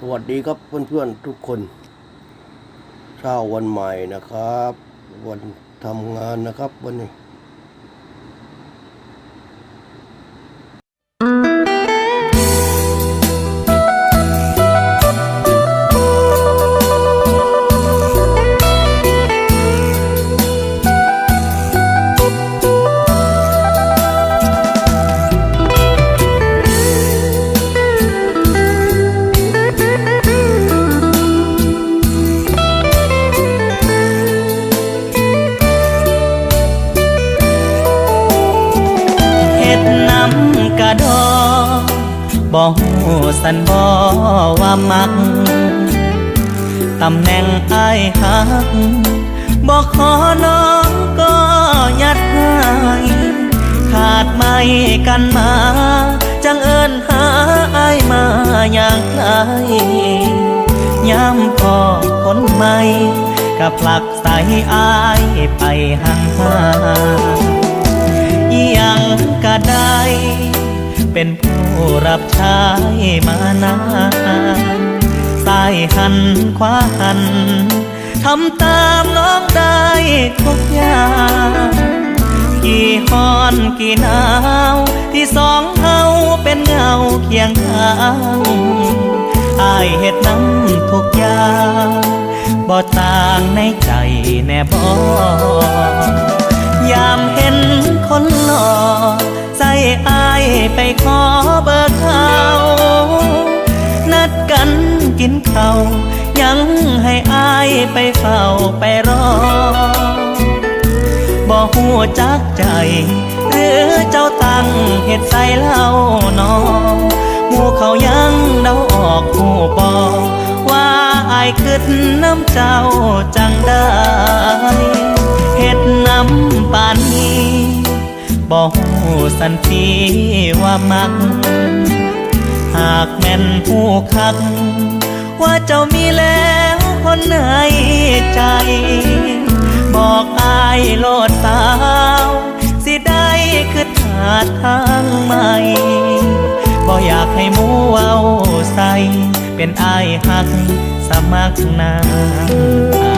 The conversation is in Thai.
สวัสดีครับเพื่อนๆทุกคนเช้าวันใหม่นะครับ วันทำงานนะครับวันนี้ ฮ็ดน้ำกระดอบ่ฮู้สันบ่ว่ามัก ตำแหน่งอายหักบ่ขอน้องก็ยัดให้ขาดไม่กันมา จังเอิญหาไอายมาอย่างไกลย้ำพอคนใหม่กับผลักใส่อายไปห่างหาอิหยัง ด เป็นผู้รับใช้มานานสายหันขวาหันทำตามน้องได้ทุกอย่างกี่ฮอนกี่หนาว ที่สองเฮาเป็นเงาเคียงข้างอายเฮ็ดน้ำทุกอย่างบ่ต่างในใจแน่บ่ยามเห็นคนหล่อใจอินข้ายังให้อายไปเฝ้าไปรอบ่หูจักใจ หรือเจ้าตั้งเหตุใส่เล่านองหมู่เขายังเดาออกหูบอว่าอายคิดน้ำเจ้าจังได้เฮ็ดน้ำปานนี้บ่หูสันทีว่ามัก หากแม่นผู้คัก ว่าเจ้ามีแล้วคนในใจ บอกอายโลดสาว สิได้คือถาทางใหม่บ่อยากให้หมูเว้าใส่ เป็นอายหักสมัครน้ำตา